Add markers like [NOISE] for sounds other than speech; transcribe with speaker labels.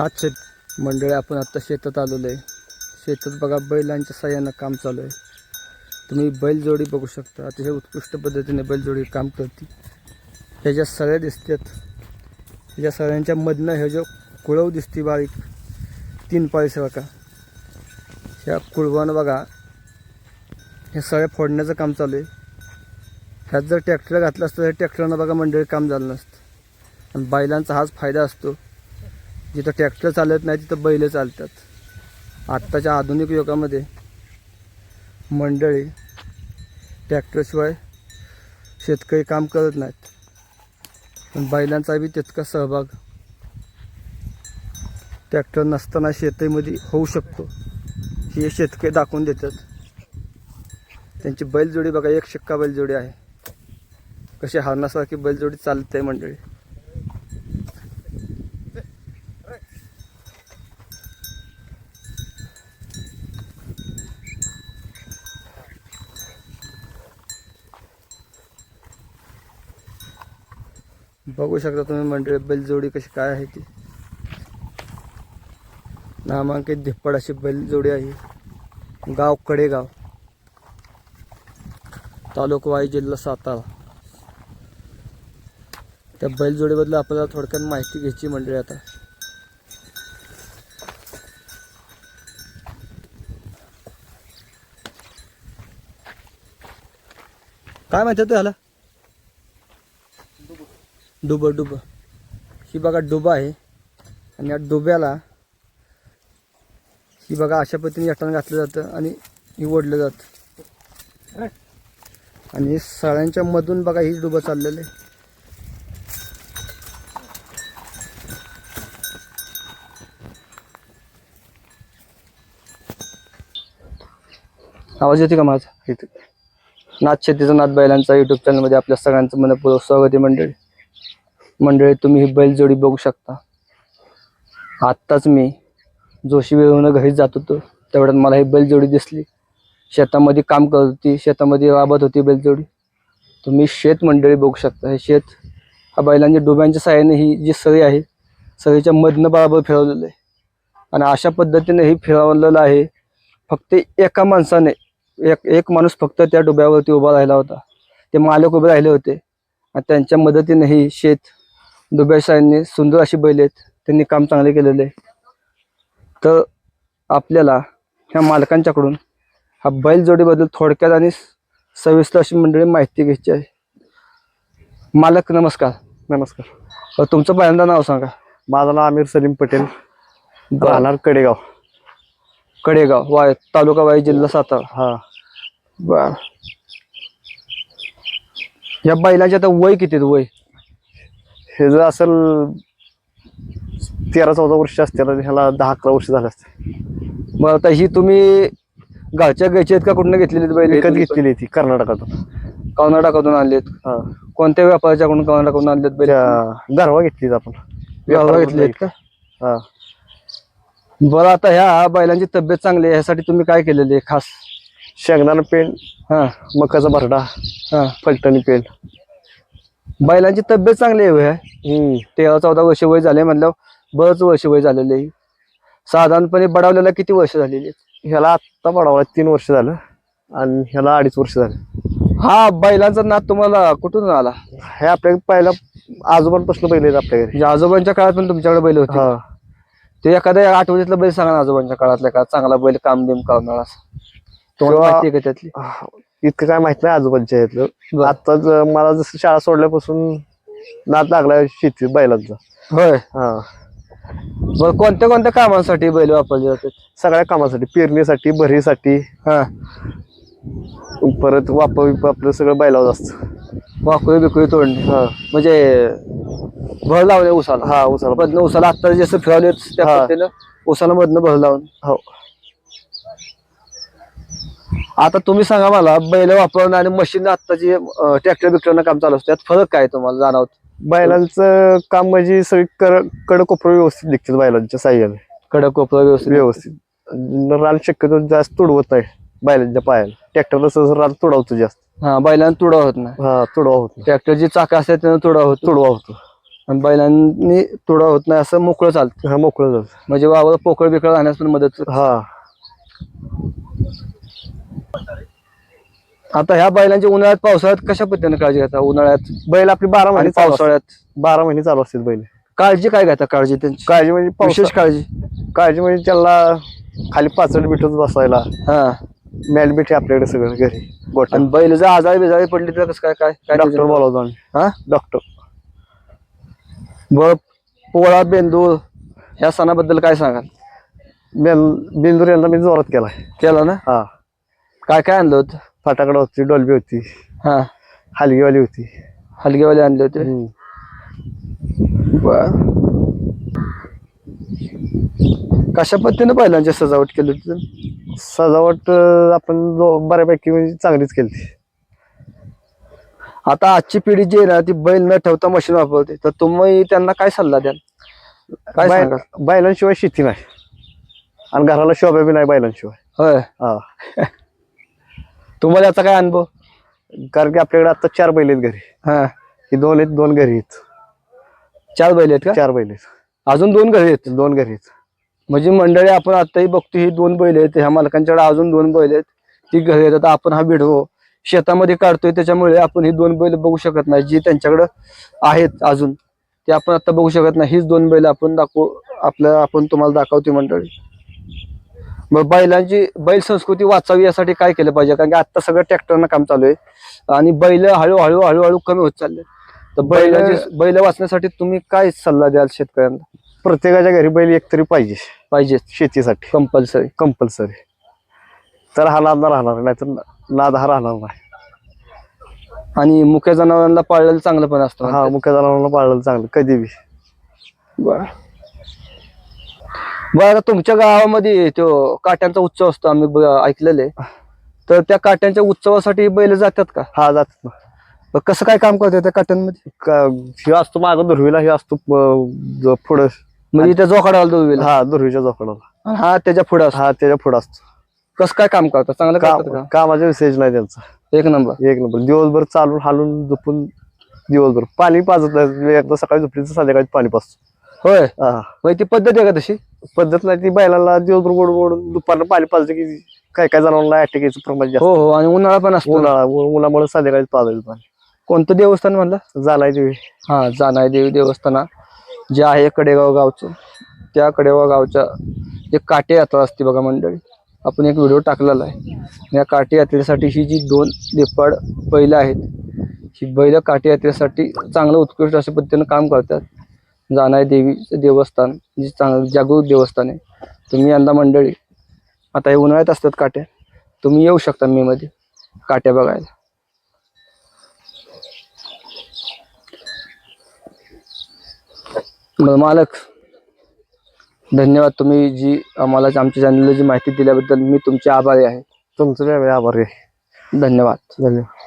Speaker 1: आज शेत मंडळी आपण आत्ता शेतात आलेलो आहे. शेतात बघा बैलांच्या सहाय्यानं काम चालू आहे. तुम्ही बैलजोडी बघू शकता. अतिशय उत्कृष्ट पद्धतीने बैलजोडी काम करते ह्याच्या सळ्या दिसतात ह्याच्या सळ्यांच्या मधनं ह्या जो कुळव दिसते बारीक तीन पाळीस बघा. ह्या कुळवानं बघा ह्या सळ्या फोडण्याचं काम चालू आहे. ह्यात जर ट्रॅक्टर घातलं असतं तर ट्रॅक्टरनं बघा मंडळी काम झालं नसतं. आणि बैलांचा हाच फायदा असतो. जिथं ट्रॅक्टर चालत नाही तिथं बैल चालतात. आत्ताच्या आधुनिक युगामध्ये मंडळी ट्रॅक्टरशिवाय शेतकरी काम करत नाहीत. पण बैलांचा बी तितका सहभाग ट्रॅक्टर नसताना शेतीमध्ये होऊ शकतो. हे शेतकरी दाखवून देतात. त्यांची बैलजोडी बघा एक शिक्का बैलजोडी आहे. कशी हारणासारखी बैलजोडी चालते मंडळी. बघू शकता तुम्ही मंडळी बैलजोडी कशी काय आहे ती. नामांकित धिप्पड अशी बैलजोडी आहे. गाव कडेगाव. तालुका वाई जिल्हा सातारा. त्या बैलजोडीबद्दल आपल्याला थोडक्यात माहिती घ्यायची मंडळी आता. काय माहिती होतं ह्याला? डुबं डुबं. ही बघा डुबा आहे. आणि या डुब्याला ही बघा अशा पद्धतीने यटण घातलं जातं आणि ही ओढलं जातं. आणि सळ्यांच्या मधून बघा ही डुबं चाललेलं आहे. आवाज येते का माझा? इथे. नाथ शेतीचा नाथ बैलांचा युट्यूब चॅनलमध्ये आपल्या सगळ्यांचं मनपूर्वक स्वागत आहे मंडळी. मंडळी तुम्ही ही बैलजोडी बघू शकता. आत्ताच मी जोशी वेळून घरी जात होतो. तेवढ्यात मला ही बैलजोडी दिसली. शेतामध्ये काम करत होती. शेतामध्ये राबत होती बैलजोडी. तुम्ही शेत मंडळी बघू शकता. हे शेत हा बैलांच्या डोब्यांच्या साह्याने ही जी सळी आहे सळीच्या मधनं बराबर फिरवलेलं आहे. आणि अशा पद्धतीने ही फिरवलेलं आहे. फक्त एका माणसाने एक एक माणूस फक्त त्या डोब्यावरती उभा राहिला होता. ते मालक उभे राहिले होते. आणि त्यांच्या मदतीने ही शेत डोब्याशाहीने सुंदर अशी बैल आहेत. त्यांनी काम चांगले केलेले आहे. तर आपल्याला ह्या मालकांच्याकडून हा बैलजोडीबद्दल थोडक्यात आणि सविस्तर अशी मंडळी माहिती घ्यायची आहे. मालक नमस्कार.
Speaker 2: नमस्कार.
Speaker 1: तुमचं पहिल्यांदा नाव सांगा.
Speaker 2: माझं नाव आमिर सलीम पटेल. राहणार कडेगाव.
Speaker 1: कडेगाव वाय तालुका वाई जिल्हा सातारा.
Speaker 2: हा.
Speaker 1: बर. या बैलाचे आता वय किती वय?
Speaker 2: हे जर असेल तेरा चौदा वर्ष असतील आणि ह्याला दहा अकरा वर्ष झाले असते
Speaker 1: मग आता ही तुम्ही घरच्या गायची आहेत का? कुठनं घेतलेली आहेत बैल?
Speaker 2: विकत घेतलेली ती कर्नाटकातून.
Speaker 1: कर्नाटकातून आणलेत.
Speaker 2: हा.
Speaker 1: कोणत्या व्यापाऱ्याच्याकडून कर्नाटकातून आणलेत बैल?
Speaker 2: त्या गरवा घेतली आपण.
Speaker 1: व्यापार घेतलेत का?
Speaker 2: हा.
Speaker 1: बरं आता ह्या बैलांची तब्येत चांगली आहे. ह्यासाठी तुम्ही काय केलेले खास?
Speaker 2: शेंगदाणा पेंड
Speaker 1: हा.
Speaker 2: मकाचा भरडा
Speaker 1: हा.
Speaker 2: फलटणी पेंड.
Speaker 1: बैलांची तब्येत चांगली आहे.
Speaker 2: हम्म.
Speaker 1: तेरा चौदा वर्ष वय झाले म्हणलं बरंच वर्ष वय झालेले आहे. साधारणपणे बडावलेला किती वर्ष झालेली आहेत?
Speaker 2: ह्याला आत्ता पडावा तीन वर्ष झालं आणि ह्याला अडीच वर्ष झालं.
Speaker 1: हा बैलांचा नाद तुम्हाला कुठून आला?
Speaker 2: हे आपल्या पहिला आजोबांपासून पहिले आहेत आपल्या घरी.
Speaker 1: म्हणजे आजोबांच्या काळात पण तुमच्याकडे बैल होते?
Speaker 2: हा.
Speaker 1: ते एखाद्या आठवणीतला बैल सांगा ना आजोबांच्या काळातल्या का? चांगला बैल काम बिम करणार असं. तुम्हाला
Speaker 2: किंवा-
Speaker 1: माहिती आहे का त्यातली?
Speaker 2: इतकं काय माहीत नाही आजोबांच्या यातलं
Speaker 1: बरं.
Speaker 2: आताच मला जसं शाळा सोडल्यापासून नाद लागला शेती बैलांचा.
Speaker 1: होय.
Speaker 2: हा.
Speaker 1: बरं कोणत्या कोणत्या कामांसाठी बैल वापरले जातात?
Speaker 2: सगळ्या कामासाठी पेरणीसाठी भरीसाठी.
Speaker 1: हा.
Speaker 2: परत वापर आपलं सगळं बैलावर असतं.
Speaker 1: वाकुळी बिकुळी तोडणे.
Speaker 2: हा.
Speaker 1: म्हणजे भर लावले उसाला.
Speaker 2: हा उसाला.
Speaker 1: मधनं उसाला आता जसं फिरवले त्या
Speaker 2: हा.
Speaker 1: पद्धतीनं उसाला मधनं भर लावून
Speaker 2: हो.
Speaker 1: आता तुम्ही सांगा मला बैल वापरणं आणि मशीन आत्ताची ट्रॅक्टर बिक्टरनं काम चालू असतं त्यात फरक काय तुम्हाला जाणवत?
Speaker 2: बैलांचं काम म्हणजे सगळी कर कडकोपर व्यवस्थित निघतात बैलांच्या साह्याने.
Speaker 1: कडक कोपरा व्यवस्थित
Speaker 2: व्यवस्थित. रान शक्यतो जास्त तुडवत नाही बैलांच्या पायाला. ट्रॅक्टरला सहज रान तुडवतो जास्त.
Speaker 1: हा बैलांना तुडा होत नाही.
Speaker 2: हा तुडवा होत
Speaker 1: ट्रॅक्टरची चाक असते त्यानं तुडा होतो.
Speaker 2: तुडवा होतो.
Speaker 1: आणि बैलांनी तुडा होत नाही असं मोकळं चालतं.
Speaker 2: हा मोकळं जात
Speaker 1: म्हणजे वावर पोकळ बिकळ राहण्यास पण मदत होते.
Speaker 2: हा.
Speaker 1: आता ह्या बैलांची उन्हाळ्यात पावसाळ्यात कशा पद्धतीने काळजी घेता? उन्हाळ्यात
Speaker 2: बैल आपली बारा
Speaker 1: आणि
Speaker 2: महिने चालू असतात.
Speaker 1: पावसाळ्यात
Speaker 2: बारा महिने चालू असतात बैल.
Speaker 1: काळजी काय घेता? काळजी त्यांची?
Speaker 2: काळजी म्हणजे
Speaker 1: विशेष काळजी?
Speaker 2: काळजी म्हणजे त्याला खाली पाचड बिठच बसायला.
Speaker 1: हा.
Speaker 2: मॅल बिठी आपल्याकडे सगळं घरी गोठा
Speaker 1: आणि बैल जर आजारी बिजारी पडली तर कसं काय काय काय
Speaker 2: डॉक्टर बोलावतो आम्ही.
Speaker 1: हा?
Speaker 2: डॉक्टर.
Speaker 1: ब पोळा बेंदूर ह्या सणाबद्दल काय सांगाल?
Speaker 2: बिंदूर यांना मी जोरात केलाय.
Speaker 1: केला ना?
Speaker 2: हा.
Speaker 1: काय काय आणलं होतं?
Speaker 2: फाटाकडे होती डॉल्बी होती.
Speaker 1: हा.
Speaker 2: हलगीवाली होती.
Speaker 1: हलगेवाले आणले होते?
Speaker 2: हम्म.
Speaker 1: बर. कशा पद्धतीने बैलांची सजावट केली होती? तुम्ही?
Speaker 2: सजावट अं, आपण जो- बऱ्यापैकी म्हणजे चांगलीच केली.
Speaker 1: आता आजची पिढी जी आहे ना ती बैल न ठेवता मशीन वापरते. तर तुम्ही त्यांना काय सल्ला द्याल? काय सांगाल?
Speaker 2: बैलांशिवाय शेती नाही. आणि घराला शोभा बी नाही बैलांशिवाय.
Speaker 1: होय.
Speaker 2: हा. [LAUGHS]
Speaker 1: तुम्हाला याचा काय अनुभव?
Speaker 2: कारण की आपल्याकडे आता चार बैल आहेत घरी.
Speaker 1: हा.
Speaker 2: ही दोन आहेत दोन घरी आहेत.
Speaker 1: चार बैल आहेत का?
Speaker 2: चार बैल आहेत.
Speaker 1: अजून दोन घरी आहेत?
Speaker 2: दोन घरी आहेत.
Speaker 1: म्हणजे मंडळी आपण आताही बघतो ही दोन बैल आहेत. ह्या मालकांच्याकडे अजून दोन बैल आहेत. ती घरी आहेत. आता आपण हा व्हिडिओ शेतामध्ये काढतोय. त्याच्यामुळे आपण ही दोन बैल बघू शकत नाही. जी त्यांच्याकडे आहेत अजून. ते आपण आता बघू शकत नाही. हीच दोन बैल आपण दाखवू आपल्या आपण तुम्हाला दाखवते मंडळी. मग बैलांची बैल संस्कृती वाचावी यासाठी काय केलं पाहिजे? कारण की आता सगळं ट्रॅक्टरनं काम चालू आहे. आणि बैल हळूहळू हळूहळू कमी होत चालले. तर बैलाची बैल वाचण्यासाठी तुम्ही काय सल्ला द्याल शेतकऱ्यांना?
Speaker 2: प्रत्येकाच्या घरी बैल एक तरी पाहिजे.
Speaker 1: पाहिजे
Speaker 2: शेतीसाठी.
Speaker 1: कंपल्सरी.
Speaker 2: कंपल्सरी. तर हा नाद राहणार नाही तर नाद हा राहणार नाही.
Speaker 1: आणि मुख्य जनावरांना पाळलेलं चांगलं पण असतं
Speaker 2: हा मुख्य जनावरांना पाळलं चांगलं कधी बी.
Speaker 1: बरं. बरं आता तुमच्या गावामध्ये तो काट्यांचा उत्सव असतो आम्ही ब- ऐकलेले. तर त्या काट्यांच्या उत्सवासाठी बैल जातात का?
Speaker 2: हा
Speaker 1: तर कसं काय काम करतात त्या काट्यांमध्ये?
Speaker 2: ह्यो असतो मागं दुर्वीला हे असतो अं, ज- पुढं.
Speaker 1: म्हणजे त्या जोखाडाला दोघीला
Speaker 2: हा दुर्वीच्या जोखडाला
Speaker 1: हा त्याच्या पुढे
Speaker 2: हा त्याच्या पुढं असतो.
Speaker 1: कसं काय काम करतात? चांगलं करतात
Speaker 2: काम कामाचा विषयच नाही त्यांचा.
Speaker 1: का एक नंबर.
Speaker 2: एक नंबर. दिवसभर चालून हालून झोपून दिवसभर. पाणी पाजत नाही. एकदा सकाळी झोपली तर संध्याकाळी पाणी पाजतो.
Speaker 1: होय.
Speaker 2: हा.
Speaker 1: मग ती पद्धत आहे का तशी?
Speaker 2: पद्धत नाही ती बैलाला दिवसभर गोड गोडून दुपारनं पाणी पाजलं की काय काय जनावरांना अटॅक यायचं प्रमाण जास्त.
Speaker 1: हो हो आणि उन्हाळा पण असतो.
Speaker 2: उन्हाळा उन्हामुळे संध्याकाळी पाजायचं पाणी.
Speaker 1: कोणतं देवस्थान म्हणलं?
Speaker 2: जाणार ते
Speaker 1: हा जानाई देवी देवस्थाना. जे आहे कडेगाव गावचं त्या कडेगाव गावच्या जे काटे यात्रा असते बघा मंडळी आपण एक व्हिडिओ टाकलेला आहे. या काटे यात्रेसाठी ही जी दोन लेपाड बैल आहेत ही बैल काटे यात्रेसाठी चांगलं उत्कृष्ट अशा पद्धतीनं काम करतात. जानाई देवीचं देवस्थान जे चांगलं जागृत देवस्थान आहे. तुम्ही यंदा मंडळी आता हे उन्हाळ्यात असतात काट्या तुम्ही येऊ शकता मे मध्ये काट्या बघायला. मालक धन्यवाद तुम्ही जी आम्हाला आमच्या चॅनलला जी माहिती दिल्याबद्दल मी तुमचे आभारी आहे.
Speaker 2: तुमचं आभार आहे.
Speaker 1: धन्यवाद.
Speaker 2: धन्यवाद.